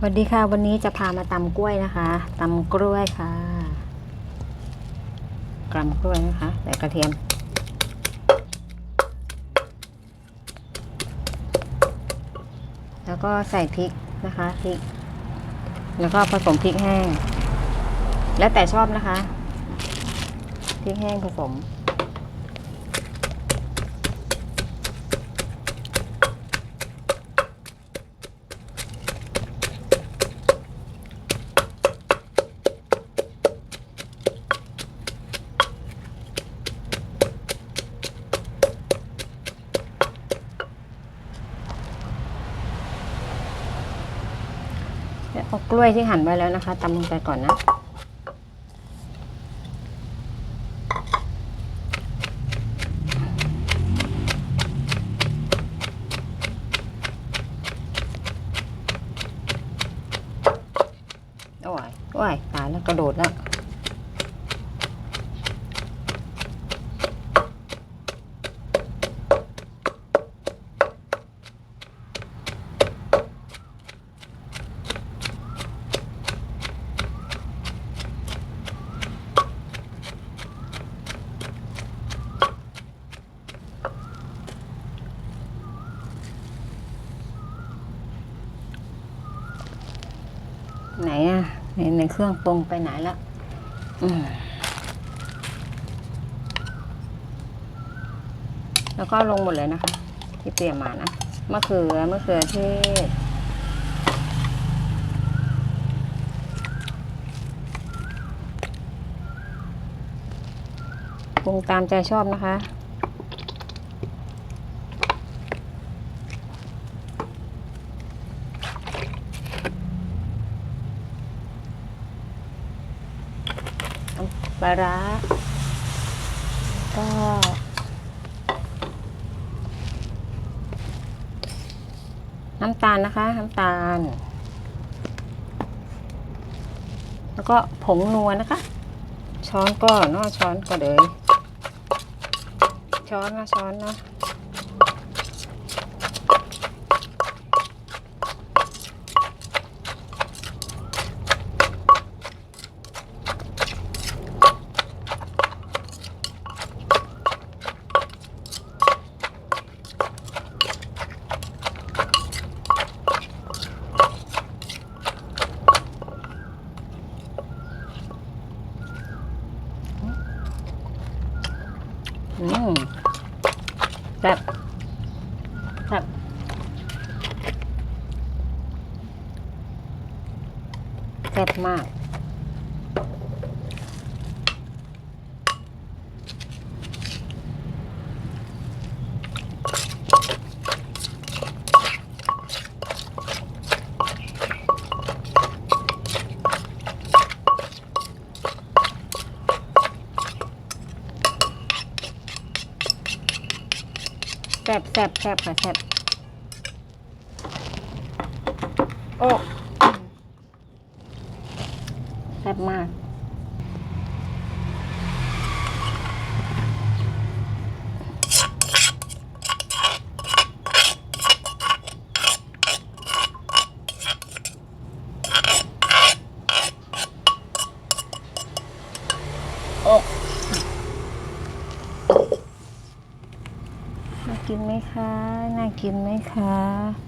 สวัสดีค่ะ วันนี้จะพามาตำกล้วยนะคะตำกล้วยค่ะกรัมกล้วยนะคะใส่กระเทียม แล้วก็ใส่พริกนะคะพริก แล้วก็ผสมพริกแห้ง แล้วแต่ชอบนะคะพริกแห้งผสม เอากล้วยที่หั่นไว้แล้วนะคะตำลงไปก่อนนะโอ้ยโอ้ยตายแล้วกระโดดแล้ว ไหนอะในในเครื่องปรุงไปไหนละแล้วก็ลงหมดเลยนะคะ ที่เตรียมมานะมะเขือมะเขือเทศปรุงตามใจชอบนะคะ ปลาร้าก็น้ำตาลนะคะ น้ำตาล แล้วก็ผงนัวนะคะ ช้อนก็เนาะช้อนก็เลยช้อนนะช้อนนะ อืมแซ่บแซ่บแซ่บมาก ซ่บแซ่บแซ่บค่ะแซ่บโอ้แซ่บมากโอ้ น่า กินไหมคะ น่ากินไหมคะ